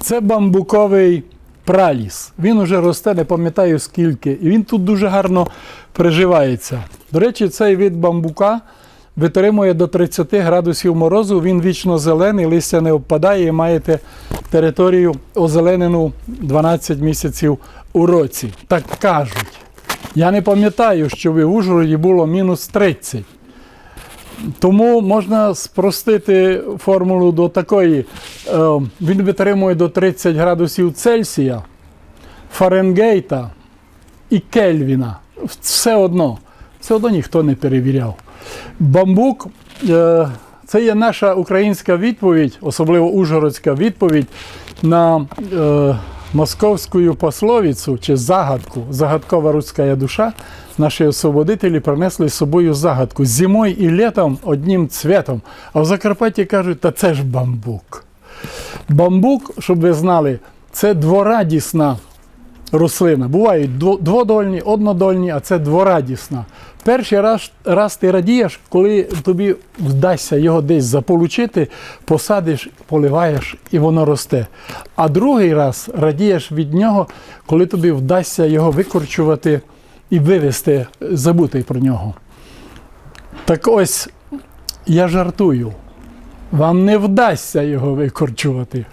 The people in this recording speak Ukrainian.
Це бамбуковий праліс. Він уже росте, не пам'ятаю скільки. І він тут дуже гарно приживається. До речі, цей від бамбука витримує до 30 градусів морозу. Він вічно зелений, листя не впадає і маєте територію озеленену 12 місяців у році. Так кажуть. Я не пам'ятаю, що в Ужгороді було мінус 30. Тому можна спростити формулу до такої. Е, Він витримує до 30 градусів Цельсія, Фаренгейта і Кельвіна. Все одно. Все одно ніхто не перевіряв. Бамбук е, це є наша українська відповідь, особливо ужгородська відповідь на е, московську пословицю чи загадку. Загадкова руська душа. Наші освободителі принесли з собою загадку зимою і літом одним цвітом. А в Закарпатті кажуть, та це ж бамбук. Бамбук, щоб ви знали, це дворадісна рослина. Бувають дводольні, однодольні, а це дворадісна. Перший раз, раз ти радієш, коли тобі вдасться його десь заполучити, посадиш, поливаєш і воно росте. А другий раз радієш від нього, коли тобі вдасться його викорчувати і вивести, забути про нього. Так ось я жартую. Вам не вдасться його викорчувати.